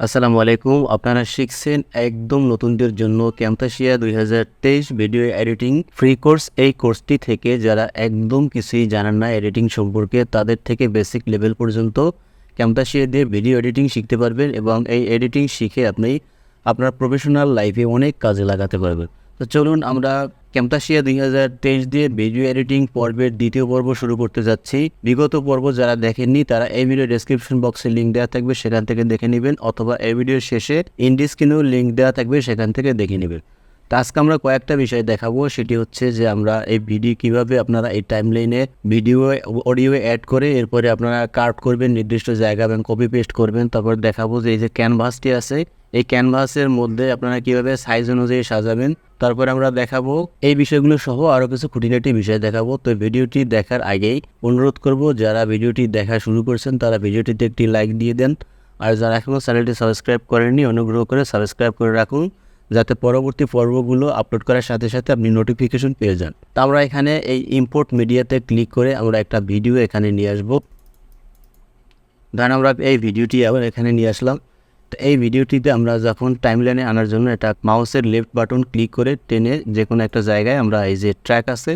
আসসালামু আলাইকুম। আপনারা শিখছেন একদম নতুনদের জন্য ক্যাম্পাসিয়া দুই হাজার তেইশ ভিডিও এডিটিং ফ্রি কোর্স এই কোর্সটি থেকে যারা একদম কিছুই জানেন না এডিটিং সম্পর্কে, তাদের থেকে বেসিক লেভেল পর্যন্ত ক্যাম্পাসিয়া দিয়ে ভিডিও এডিটিং শিখতে পারবেন এবং এই এডিটিং শিখে আপনি আপনার প্রফেশনাল লাইফে অনেক কাজে লাগাতে পারবেন। তো চলুন আমরা ক্যাম্পাসিয়া দুই হাজার তেইশ দিয়ে ভিডিও এডিটিং পর্বের দ্বিতীয় পর্ব শুরু করতে যাচ্ছি। বিগত পর্ব যারা দেখেননি, তারা এই ভিডিও ডেসক্রিপশন বক্সে লিঙ্ক দেওয়া থাকবে, সেখান থেকে দেখে নেবেন, অথবা এই ভিডিওর শেষে ইন্ডিস্ক্রিনেও লিঙ্ক দেওয়া থাকবে, সেখান থেকে দেখে নেবেন। তো আজকে আমরা কয়েকটা বিষয় দেখাবো, সেটি হচ্ছে যে আমরা এই ভিডিও কীভাবে আপনারা এই টাইমলাইনে ভিডিও অডিও অ্যাড করে, এরপরে আপনারা কাট করবেন, নির্দিষ্ট জায়গা এবং কপি পেস্ট করবেন, তারপর দেখাবো যে এই যে ক্যানভাসটি আছে এই ক্যানভাসের মধ্যে আপনারা কীভাবে সাইজ অনুযায়ী সাজাবেন, তারপর আমরা দেখাবো এই বিষয়গুলো সহ আরও কিছু খুঁটিনাটি বিষয় দেখাবো। তো ভিডিওটি দেখার আগেই অনুরোধ করব, যারা ভিডিওটি দেখা শুরু করছেন, তারা ভিডিওটিতে একটি লাইক দিয়ে দেন। আর যারা এখনও চ্যানেলটি সাবস্ক্রাইব করেননি, অনুগ্রহ করে সাবস্ক্রাইব করে রাখুন, যাতে পরবর্তী পর্বগুলো আপলোড করার সাথে সাথে আপনি নোটিফিকেশন পেয়ে যান। তা আমরা এখানে এই ইম্পোর্ট মিডিয়াতে ক্লিক করে আমরা একটা ভিডিও এখানে নিয়ে আসব। ধরেন আমরা এই ভিডিওটি আবার এখানে নিয়ে আসলাম। এই ভিডিওটিতে আমরা যখন টাইমলাইনে আনার জন্য এটা মাউসের লেফট বাটন ক্লিক করে টেনে যে কোনো একটা জায়গায় আমরা এই যে ট্র্যাক আছে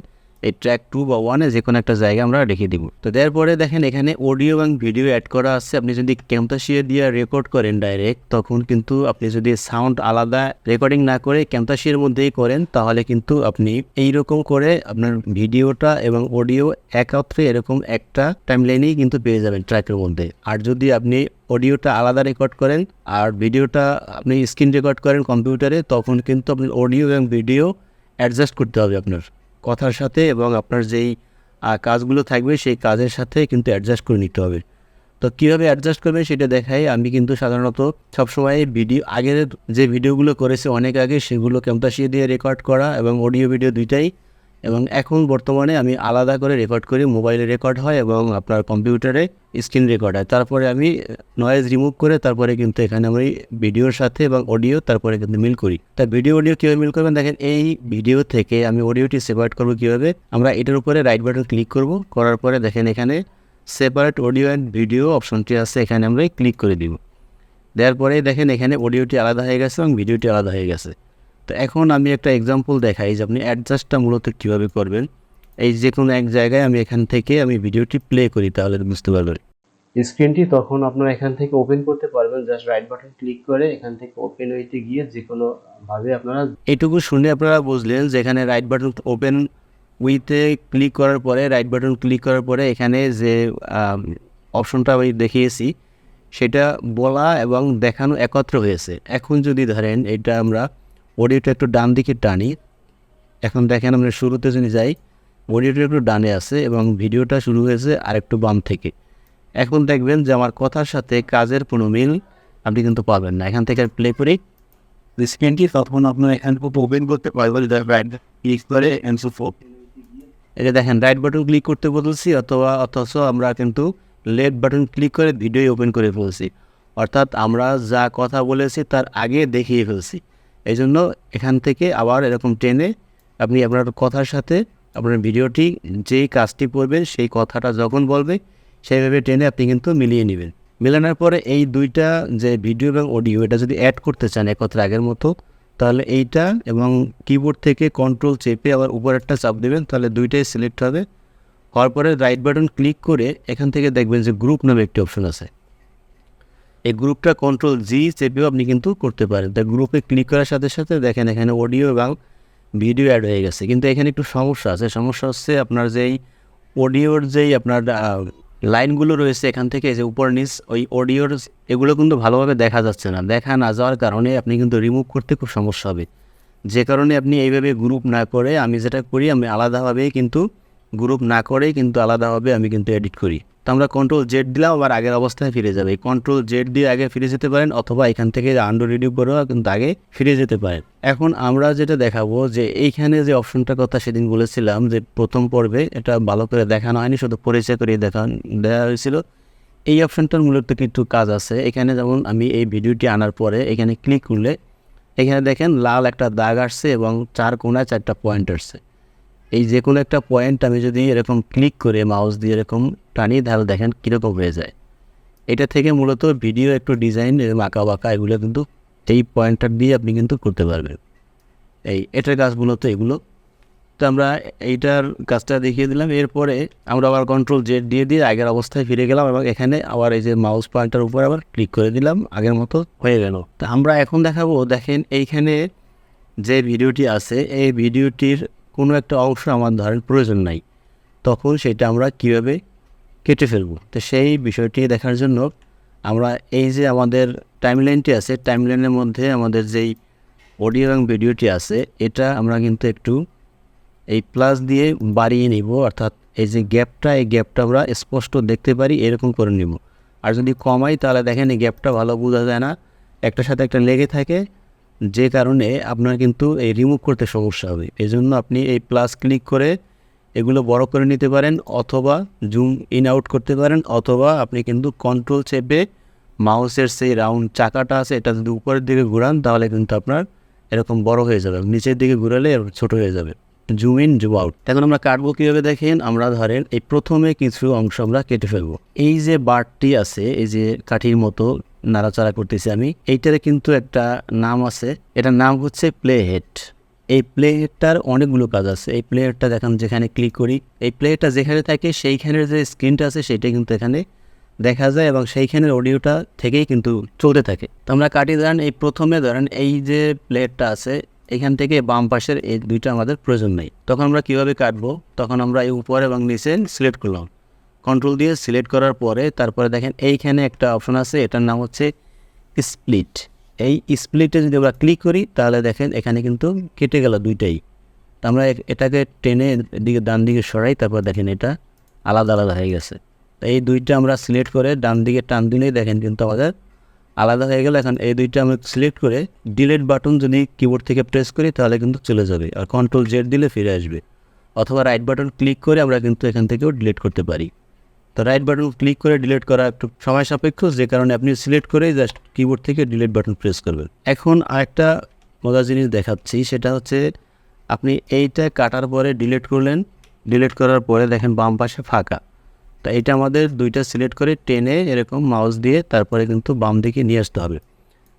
এই ট্র্যাক টু বা ওয়ানে যে কোনো একটা জায়গা আমরা রেখে দিব। তো তারপরে দেখেন এখানে অডিও এবং ভিডিও অ্যাড করা আছে। আপনি যদি ক্যাম্পাসিয়ে দিয়ে রেকর্ড করেন ডাইরেক্ট তখন কিন্তু আপনি যদি সাউন্ড আলাদা রেকর্ডিং না করে ক্যাম্পাসির মধ্যেই করেন, তাহলে কিন্তু আপনি এই রকম করে আপনার ভিডিওটা এবং অডিও একত্রে এরকম একটা টাইমলাইনেই কিন্তু পেয়ে যাবেন ট্র্যাকের মধ্যে। আর যদি আপনি অডিওটা আলাদা রেকর্ড করেন আর ভিডিওটা আপনি স্ক্রিন রেকর্ড করেন কম্পিউটারে তখন কিন্তু আপনার অডিও এবং ভিডিও অ্যাডজাস্ট করতে হবে আপনার। কথার সাথে এবং আপনার যেই কাজগুলো থাকবে সেই কাজের সাথে কিন্তু অ্যাডজাস্ট করে নিতে হবে। তো কীভাবে অ্যাডজাস্ট করবে সেটা দেখাই। আমি কিন্তু সাধারণত সবসময় ভিডিও, আগের যে ভিডিওগুলো করেছে অনেক আগে সেগুলো ক্যাম্পাসিয়ে দিয়ে রেকর্ড করা এবং অডিও ভিডিও দুইটাই এবং এখন বর্তমানে আমি আলাদা করে রেকর্ড করি মোবাইলে রেকর্ড হয় এবং আপনার কম্পিউটারে স্ক্রিন রেকর্ড হয়। তারপরে আমি নয়েজ রিমুভ করে তারপরে কিন্তু এখানে আমি ভিডিওর সাথে এবং অডিও তারপরে কিন্তু মিল করি। তা ভিডিও অডিও কীভাবে মিল করবেন? দেখেন, এই ভিডিও থেকে আমি অডিওটি সেপারেট করব কীভাবে? আমরা এটার উপরে রাইট বাটন ক্লিক করব। করার পরে দেখেন, এখানে সেপারেট অডিও অ্যান্ড ভিডিও অপশনটি আছে, এখানে আমরা ক্লিক করে দিব। দেওয়ার পরে দেখেন, এখানে অডিওটি আলাদা হয়ে গেছে এবং ভিডিওটি আলাদা হয়ে গেছে। তো এখন আমি একটা এক্সাম্পল দেখাই যে আপনি অ্যাডজাস্টটা মূলত কীভাবে করবেন। এই যে কোনো এক জায়গায় আমি এখান থেকে আমি ভিডিওটি প্লে করি তাহলে বুঝতে পারবেন। স্ক্রিনটি তখন আপনারা এখান থেকে ওপেন করতে পারবেন। জাস্ট রাইট বাটন ক্লিক করে এখান থেকে ওপেন হইতে গিয়ে যে কোনো ভাবে আপনারা এইটুকু শুনে আপনারা বুঝলেন যে এখানে রাইট বাটন ওপেন উইথে ক্লিক করার পরে রাইট বাটন ক্লিক করার পরে এখানে যে অপশনটা আমি দেখিয়েছি সেটা বলা এবং দেখানো একত্র হয়েছে। এখন যদি ধরেন এটা আমরা অডিওটা একটু ডান দিকে টানি। এখন দেখেন আমরা শুরুতে যদি যাই অডিওটা একটু ডানে আছে এবং ভিডিওটা শুরু হয়েছে আরেকটু বাম থেকে। এখন দেখবেন যে আমার কথার সাথে কাজের কোনো মিল আপনি কিন্তু পাবেন না। এখান থেকে প্লে করি। স্ক্রিনটি তখন আপনার এখান থেকে ওপেন করতে পারবেন? রাইট ক্লিক করে অ্যান্সার ফোর এটা দেখেন রাইট বাটন ক্লিক করতে বলছি অথবা অথচ আমরা কিন্তু লেফট বাটন ক্লিক করে ভিডিও ওপেন করে ফেলছি। অর্থাৎ আমরা যা কথা বলেছি তার আগে দেখিয়ে ফেলছি। এই জন্য এখান থেকে আবার এরকম টেনে আপনি আপনার কথার সাথে আপনার ভিডিওটি যেই কাজটি করবেন সেই কথাটা যখন বলবে, সেইভাবে টেনে আপনি কিন্তু মিলিয়ে নেবেন। মেলানোর পরে এই দুইটা যে ভিডিও এবং অডিও, এটা যদি অ্যাড করতে চান একত্রে আগের মতো, তাহলে এইটা এবং কিবোর্ড থেকে কন্ট্রোল চেপে আবার উপর একটা চাপ দেবেন, তাহলে দুইটাই সিলেক্ট হবে। হওয়ার পরে রাইট বাটন ক্লিক করে এখান থেকে দেখবেন যে গ্রুপ নামে একটি অপশন আছে। এই গ্রুপটা কন্ট্রোল জি চেপেও আপনি কিন্তু করতে পারেন। তা গ্রুপে ক্লিক করার সাথে সাথে দেখেন এখানে অডিও এবং ভিডিও অ্যাড হয়ে গেছে। কিন্তু এখানে একটু সমস্যা আছে। সমস্যা হচ্ছে আপনার যেই অডিওর যেই আপনার লাইনগুলো রয়েছে এখান থেকে, যে উপর নিচ, ওই অডিওর এগুলো কিন্তু ভালোভাবে দেখা যাচ্ছে না। দেখা না যাওয়ার কারণে আপনি কিন্তু রিমুভ করতে খুব সমস্যা হবে। যে কারণে আপনি এইভাবে গ্রুপ না করে আমি যেটা করি, আমি আলাদাভাবেই কিন্তু গ্রুপ না করেই কিন্তু আলাদাভাবে আমি কিন্তু এডিট করি। তো আমরা কন্ট্রোল জেড দিলাম, আবার আগের অবস্থায় ফিরে যাবে। কন্ট্রোল জেড দিয়ে আগে ফিরে যেতে পারেন, অথবা এখান থেকে আন্ডো রিডিউ করেও কিন্তু আগে ফিরে যেতে পারেন। এখন আমরা যেটা দেখাবো, যে এইখানে যে অপশনটার কথা সেদিন বলেছিলাম, যে প্রথম পর্বে এটা ভালো করে দেখানো হয়নি, শুধু পরিচয় করিয়ে দেখান দেওয়া হয়েছিল। এই অপশনটার মূলত কিছু কাজ আছে। এখানে যেমন আমি এই ভিডিওটি আনার পরে এখানে ক্লিক করলে, এখানে দেখেন লাল একটা দাগ আসছে এবং চার কোনায় চারটা পয়েন্ট আসছে। এই যে কোনো একটা পয়েন্ট আমি যদি এরকম ক্লিক করে মাউস দিয়ে এরকম টানি তাহলে দেখেন কীরকম হয়ে যায়। এটা থেকে মূলত ভিডিও একটু ডিজাইন আঁকা বাঁকা, এগুলো কিন্তু এই পয়েন্টটা দিয়ে আপনি কিন্তু করতে পারবেন। এই এটার কাজ মূলত এগুলো। তো আমরা এইটার কাজটা দেখিয়ে দিলাম। এরপরে আমরা আবার কন্ট্রোল জেড দিয়ে দিয়ে আগের অবস্থায় ফিরে গেলাম এবং এখানে আবার এই যে মাউস পয়েন্টার উপর আবার ক্লিক করে দিলাম। আগের মতো হয়ে গেল। তো আমরা এখন দেখাবো, দেখেন এইখানে যে ভিডিওটি আছে, এই ভিডিওটির কোনো একটা অংশ আমার ধরেন প্রয়োজন নাই। তখন সেটা আমরা কীভাবে কেটে ফেলব? তো সেই বিষয়টি দেখার জন্য আমরা এই যে আমাদের টাইমলাইনটি আছে টাইমলাইনের মধ্যে আমাদের যেই অডিও এবং ভিডিওটি আছে, এটা আমরা কিন্তু একটু এই প্লাস দিয়ে বাড়িয়ে নিব। অর্থাৎ এই যে গ্যাপটা এই গ্যাপটা আমরা স্পষ্ট দেখতে পারি, এরকম করে নিব। আর যদি কমাই, তাহলে দেখেন এই গ্যাপটা ভালো বোঝা যায় না। একটার সাথে একটা লেগে থাকে যে কারণে আপনার কিন্তু এই রিমুভ করতে সমস্যা হবে। এই জন্য আপনি এই প্লাস ক্লিক করে এগুলো বড় করে নিতে পারেন অথবা জুম ইন আউট করতে পারেন অথবা আপনি কিন্তু কন্ট্রোল চেপে মাউসের সেই রাউন্ড চাকাটা আছে, এটা যদি উপরের দিকে ঘুরান তাহলে কিন্তু আপনার এরকম বড় হয়ে যাবে নিচের দিকে ঘুরালে ছোট হয়ে যাবে। Zoom in, zoom out. এখন আমরা কাটবো কীভাবে দেখেন? আমরা ধরেন এই প্রথমে কিছু অংশ আমরা কেটে ফেলব। এই যে বারটি আছে, এই যে কাঠির মতো নাড়াচাড়া করতেছি আমি, এইটার কিন্তু একটা নাম আছে। এটার নাম হচ্ছে প্লে হেড। এই প্লে হেডটার অনেকগুলো কাজ আছে। এই প্লে হেডটা দেখেন যেখানে ক্লিক করি, এই প্লে হেডটা যেখানে থাকে, সেইখানের যে স্ক্রিনটা আছে সেটা কিন্তু এখানে দেখা যায় এবং সেইখানের অডিওটা থেকেই কিন্তু চলতে থাকে। তো আমরা কাটিয়ে ধরেন এই প্রথমে ধরেন এই যে প্লেটটা আছে এখান থেকে বাম পাশের এই দুইটা আমাদের প্রয়োজন নেই। তখন আমরা কীভাবে কাটবো? তখন আমরা এই উপর এবং নিচে সিলেক্ট করলাম। কন্ট্রোল দিয়ে সিলেক্ট করার পরে তারপরে দেখেন এইখানে একটা অপশন আছে, এটার নাম হচ্ছে স্প্লিট এই স্প্লিটে যদি আমরা ক্লিক করি, তাহলে দেখেন এখানে কিন্তু কেটে গেল দুইটাই। তো আমরা এটাকে টেনে দিকে ডান দিকে সরাই, তারপর দেখেন এটা আলাদা আলাদা হয়ে গেছে। তো এই দুইটা আমরা সিলেক্ট করে ডান দিকে টান দিলেই দেখেন কিন্তু আমাদের আলাদা হয়ে গেলে এখন এই দুইটা আমরা সিলেক্ট করে ডিলেট বাটন যদি কিবোর্ড থেকে প্রেস করি, তাহলে কিন্তু চলে যাবে। আর কন্ট্রোল জেড দিলে ফিরে আসবে। অথবা রাইট বাটন ক্লিক করে আমরা কিন্তু এখান থেকেও ডিলিট করতে পারি। তো রাইট বাটন ক্লিক করে ডিলিট করা একটু সময় সাপেক্ষ, যে কারণে আপনি সিলেক্ট করে জাস্ট কিবোর্ড থেকে ডিলিট বাটন প্রেস করবেন। এখন আরেকটা মজার জিনিস দেখাচ্ছি, সেটা হচ্ছে আপনি এইটা কাটার পরে ডিলিট করলেন। ডিলিট করার পরে দেখেন বাম পাশে ফাঁকা। তো এটা আমাদের দুইটা সিলেক্ট করে টেনে এরকম মাউস দিয়ে তারপরে কিন্তু বাম দিকে নিয়ে আসতে হবে।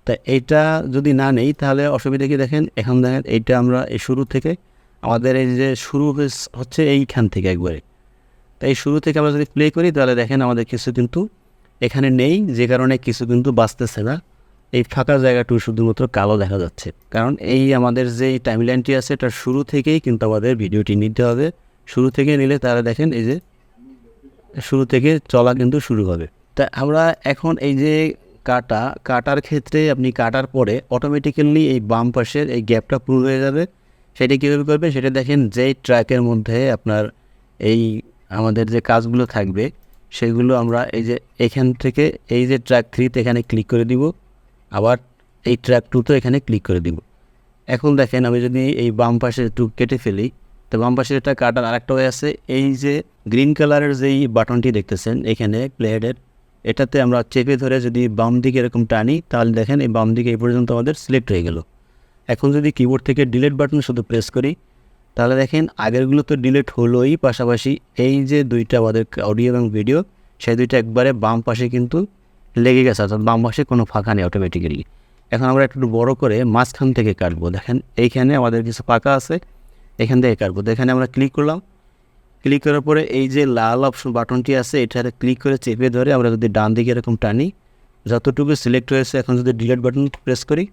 তা এইটা যদি না নেই, তাহলে অসুবিধা কি দেখেন? এখন দেখেন এইটা আমরা এই শুরু থেকে আমাদের এই যে শুরু হচ্ছে এইখান থেকে একবারে। তাই শুরু থেকে আমরা যদি প্লে করি, তাহলে দেখেন আমাদের কিছু কিন্তু এখানে নেই, যে কারণে কিছু কিন্তু বাঁচতেছে না। এই ফাঁকা জায়গাটু শুধুমাত্র কালো দেখা যাচ্ছে। কারণ এই আমাদের যে টাইমলাইনটি আছে, এটা শুরু থেকেই কিন্তু আমাদের ভিডিওটি নিতে হবে। শুরু থেকে নিলে তারা দেখেন এই যে শুরু থেকে চলা কিন্তু শুরু হবে। তা আমরা এখন এই যে কাটা, কাটার ক্ষেত্রে আপনি কাটার পরে অটোমেটিক্যালি এই বাম পাশের এই গ্যাপটা পুরো হয়ে যাবে। সেটা কীভাবে করবেন? সেটা দেখেন যেই ট্র্যাকের মধ্যে আপনার এই আমাদের যে কাজগুলো থাকবে, সেগুলো আমরা এই যে এখান থেকে এই যে ট্র্যাক থ্রিতে এখানে ক্লিক করে দিব। আবার এই ট্র্যাক টুতে এখানে ক্লিক করে দিব। এখন দেখেন আমি যদি এই বাম পাশে একটু কেটে ফেলি তো বাম পাশে এটা কাটার আরেকটা ওয়ে আছে, এই যে গ্রিন কালারের যেই বাটনটি দেখতেছেন, এখানে প্লেহেডের এটাতে আমরা চেপে ধরে যদি বাম দিকে এরকম টানি, তাহলে দেখেন এই বাম দিকে এই পর্যন্ত আমাদের সিলেক্ট হয়ে গেল। এখন যদি কিবোর্ড থেকে ডিলেট বাটন শুধু প্রেস করি, তাহলে দেখেন আগেরগুলো তো ডিলেট হলোই, পাশাপাশি এই যে দুইটা আমাদের অডিও এবং ভিডিও, সেই দুইটা একবারে বাম পাশে কিন্তু লেগে গেছে, অর্থাৎ বাম পাশে কোনো ফাঁকা নেই অটোমেটিক্যালি এখন আমরা একটু বড় করে মাঝখান থেকে কাটবো, দেখেন এইখানে আমাদের কিছু ফাঁকা আছে এখান থেকে কাটবো। তো এখানে আমরা ক্লিক করলাম। ক্লিক করার পরে এই যে লাল অপশন বাটনটি আছে, এটাতে ক্লিক করে চেপে ধরে আমরা যদি ডান দিকে এরকম টানি, যতটুকু সিলেক্ট হয়েছে, এখন যদি ডিলেট বাটন প্রেস করি,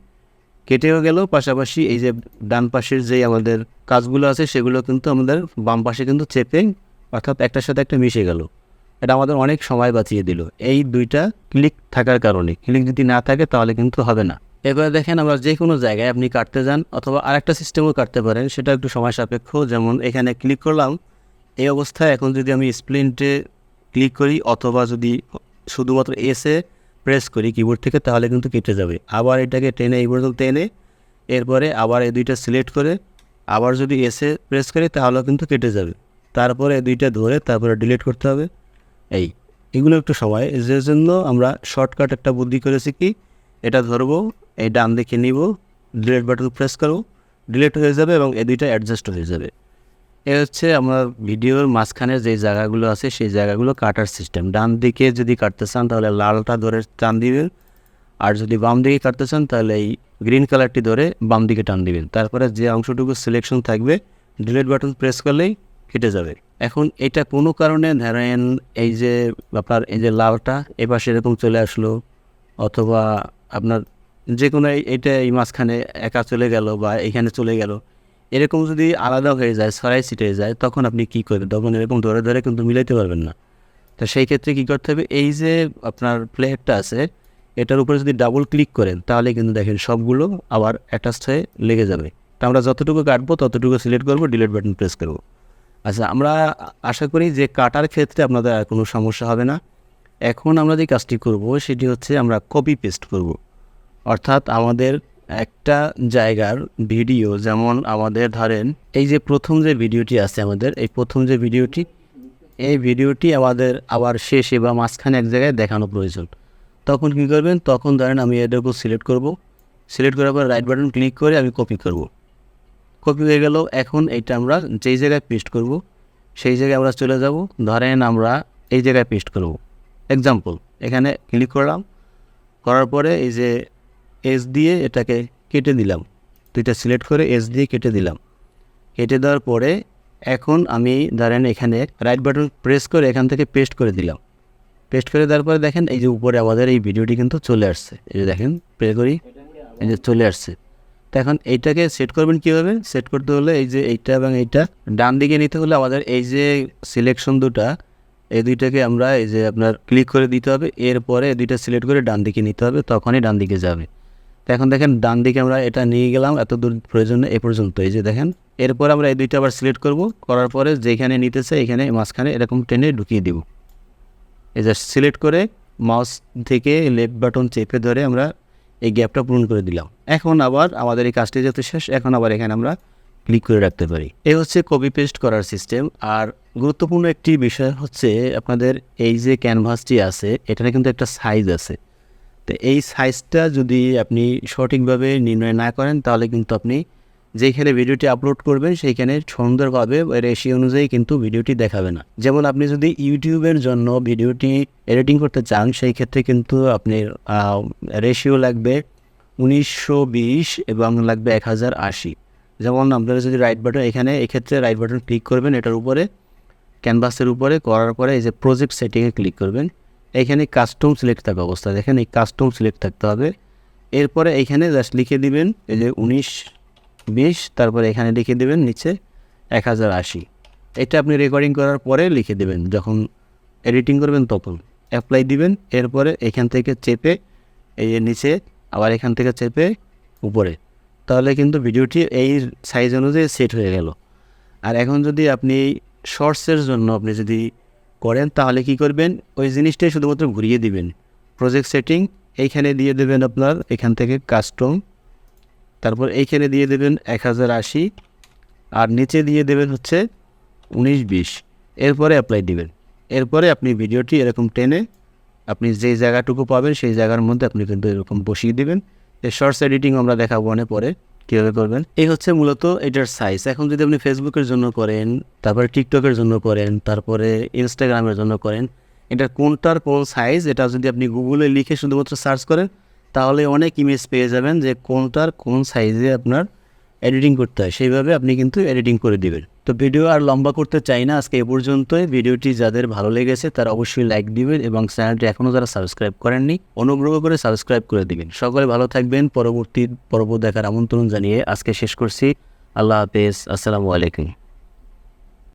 কেটেও গেল। পাশাপাশি এই যে ডান পাশের যে আমাদের কাজগুলো আছে, সেগুলো কিন্তু আমাদের বাম পাশে কিন্তু চেপে অর্থাৎ একটার সাথে একটা মিশে গেল। এটা আমাদের অনেক সময় বাঁচিয়ে দিল। এই দুইটা ক্লিক থাকার কারণে। ক্লিক যদি না থাকে, তাহলে কিন্তু হবে না। এবারে দেখেন আমরা যে কোনো জায়গায় আপনি কাটতে যান অথবা আরেকটা সিস্টেমও কাটতে পারেন, সেটা একটু সময় সাপেক্ষ। যেমন এখানে ক্লিক করলাম, এই অবস্থায় এখন যদি আমি স্প্লিন্টে ক্লিক করি অথবা যদি শুধুমাত্র এসে প্রেস করি কিবোর্ড থেকে, তাহলে কিন্তু কেটে যাবে। আবার এটাকে টেনে এই পর্যন্ত টেনে, এরপরে আবার এই দুইটা সিলেক্ট করে, আবার যদি এসে প্রেস করি, তাহলেও কিন্তু কেটে যাবে। তারপরে দুইটা ধরে তারপরে ডিলিট করতে হবে। এই, এগুলো একটু সময়। যে জন্য আমরা শর্টকাট একটা বুদ্ধি করেছি কি? এটা ধরবো, এই ডান দিকে নিব ডিলিট বাটন প্রেস করব ডিলিট হয়ে যাবে এবং এই দুইটা অ্যাডজাস্ট হয়ে যাবে। এ হচ্ছে আমার ভিডিওর মাঝখানে যে জায়গাগুলো আছে, সেই জায়গাগুলো কাটার সিস্টেম ডান দিকে যদি কাটতে চান, তাহলে লালটা ধরে টান দিবেন। আর যদি বাম দিকে কাটতে চান, তাহলে এই গ্রিন কালারটি ধরে বাম দিকে টান দিবেন। তারপরে যে অংশটুকু সিলেকশন থাকবে ডিলেট বাটন প্রেস করলেই কেটে যাবে। এখন এটা কোনো কারণে ধরেন এই যে আপনার এই যে লালটা এপাশে এরকম চলে আসলো, অথবা আপনার যে কোনো এটা এই মাঝখানে একা চলে গেল বা এখানে চলে গেল, এরকম যদি আলাদা হয়ে যায়, ছড়াই ছিটে যায়, তখন আপনি কী করবেন তখন এরকম ধরে ধরে কিন্তু মিলাইতে পারবেন না। তো সেই ক্ষেত্রে কী করতে হবে? এই যে আপনার প্লেয়ারটা আছে, এটার উপরে যদি ডাবল ক্লিক করেন, তাহলে কিন্তু দেখেন সবগুলো আবার অ্যাটাচড হয়ে লেগে যাবে। তো আমরা যতটুকু কাটবো, ততটুকু সিলেক্ট করব ডিলিট বাটন প্রেস করব। আচ্ছা আমরা আশা করি যে কাটার ক্ষেত্রে আপনাদের আর কোনো সমস্যা হবে না। এখন আমরা যে কাজটি করব, সেটি হচ্ছে আমরা কপি পেস্ট করব। অর্থাৎ আমাদের একটা জায়গার ভিডিও যেমন আমাদের ধরেন, এই যে প্রথম যে ভিডিওটি আছে আমাদের, এই প্রথম যে ভিডিওটি এই ভিডিওটি আমাদের আবার শেষে বা মাঝখানে এক জায়গায় দেখানো প্রয়োজন। তখন কী করবেন? তখন ধরেন আমি এটার উপর সিলেক্ট করব। সিলেক্ট করার পর রাইট বাটন ক্লিক করে আমি কপি করব। কপি হয়ে গেল, এখন এইটা আমরা যেই জায়গায় পেস্ট করব, সেই জায়গায় আমরা চলে যাব। ধরেন আমরা এই জায়গায় পেস্ট করব। এক্সাম্পল এখানে ক্লিক করলাম, করার পরে এই যে এস দিয়ে এটাকে কেটে দিলাম। দুইটা সিলেক্ট করে এস দিয়ে কেটে দিলাম। কেটে দেওয়ার পরে এখন আমি ধরেন এখানে রাইট বাটন প্রেস করে এখান থেকে পেস্ট করে দিলাম। পেস্ট করে দেওয়ার পরে দেখেন এই যে উপরে আমাদের এই ভিডিওটি কিন্তু চলে আসছে। এই যে দেখেন প্লে করি, এই যে চলে আসছে। তো এখন এইটাকে সেট করবেন কীভাবে? সেট করতে হলে এই যে এইটা এবং এইটা ডান দিকে নিতে হলে আমাদের এই যে সিলেকশন দুটা এই দুইটাকে আমরা এই যে আপনার ক্লিক করে দিতে হবে, এরপরে দুইটা সিলেক্ট করে ডান দিকে নিতে হবে, তখনই ডান দিকে যাবে। তো এখন দেখেন ডান দিকে আমরা এটা নিয়ে গেলাম, এত দূর প্রয়োজন এ পর্যন্ত। এই যে দেখেন, এরপর আমরা এই দুইটা আবার সিলেক্ট করব, করার পরে যেখানে নিতেছে এখানে মাঝখানে এরকম টেনে ঢুকিয়ে দিব। এই যে সিলেক্ট করে মাউস থেকে লেফট বাটন চেপে ধরে আমরা এই গ্যাপটা পূরণ করে দিলাম। এখন আবার আমাদের এই কাজটি যেহেতু শেষ, এখন আবার এখানে আমরা ক্লিক করে রাখতে পারি। এই হচ্ছে কপি পেস্ট করার সিস্টেম আর গুরুত্বপূর্ণ একটি বিষয় হচ্ছে আপনাদের এই যে ক্যানভাসটি আছে, এটার কিন্তু একটা সাইজ আছে। তো এই সাইজটা যদি আপনি সঠিকভাবে নির্ণয় না করেন, তাহলে কিন্তু আপনি যেখানে ভিডিওটি আপলোড করবেন, সেইখানে সুন্দরভাবে রেশিও অনুযায়ী কিন্তু ভিডিওটি দেখাবে না। যেমন আপনি যদি ইউটিউবের জন্য ভিডিওটি এডিটিং করতে চান, সেই ক্ষেত্রে কিন্তু আপনি রেশিও লাগবে উনিশশো বিশ এবং লাগবে এক হাজার আশি। যেমন আপনারা যদি রাইট বাটন এখানে, এক্ষেত্রে রাইট বাটন ক্লিক করবেন, এটার উপরে ক্যানভাসের উপরে করার পরে এই যে প্রজেক্ট সেটিংয়ে ক্লিক করবেন। এইখানে কাস্টম সিলেক্ট থাকা অবস্থা। দেখেন এই কাস্টম সিলেক্ট থাকতে হবে। এরপরে এইখানে জাস্ট লিখে দিবেন, এই যে উনিশ, বিশ, তারপরে এখানে লিখে দেবেন নিচে এক হাজার আশি। এটা আপনি রেকর্ডিং করার পরে লিখে দেবেন, যখন এডিটিং করবেন তখন। অ্যাপ্লাই দিবেন, এরপরে এখান থেকে চেপে, এই যে নিচে, আবার এখান থেকে চেপে, উপরে। তাহলে কিন্তু ভিডিওটি এই সাইজ অনুযায়ী সেট হয়ে গেল। আর এখন যদি আপনি শর্টসের জন্য আপনি যদি করেন, তাহলে কি করবেন? ওই জিনিসটাই শুধুমাত্র ঘুরিয়ে দিবেন। প্রজেক্ট সেটিং এইখানে দিয়ে দেবেন আপনার এখান থেকে কাস্টম তারপর এইখানে দিয়ে দেবেন এক হাজার আশি, আর নিচে দিয়ে দেবেন হচ্ছে উনিশ বিশ। এরপরে অ্যাপ্লাই দিবেন। এরপরে আপনি ভিডিওটি এরকম টেনে আপনি যেই জায়গাটুকু পাবেন, সেই জায়গার মধ্যে আপনি কিন্তু এরকম বসিয়ে দিবেন। এই শর্টস এডিটিং আমরা দেখাবো অনেক পরে, কীভাবে করবেন। এই হচ্ছে মূলত এটার সাইজ এখন যদি আপনি ফেসবুকের জন্য করেন, তারপরে টিকটকের জন্য করেন, তারপরে ইনস্টাগ্রামের জন্য করেন, এটা কোনটার কোন সাইজ এটা যদি আপনি গুগলে লিখে শুধুমাত্র সার্চ করেন, তাহলে অনেক ইমেজ পেয়ে যাবেন যে কোনটার কোন সাইজে আপনার এডিটিং করতে হয়। সেইভাবে আপনি কিন্তু এডিটিং করে দিবেন। তো ভিডিও আর লম্বা করতে চাই না, আজকে এ পর্যন্তই। ভিডিওটি যাদের ভালো লেগেছে তারা অবশ্যই লাইক দিবেন এবং চ্যানেলটি এখনও যারা সাবস্ক্রাইব করেননি, অনুগ্রহ করে সাবস্ক্রাইব করে দিবেন। সকলে ভালো থাকবেন। পরবর্তী পর্ব দেখার আমন্ত্রণ জানিয়ে আজকে শেষ করছি। আল্লাহ হাফেজ। আসসালামু আলাইকুম।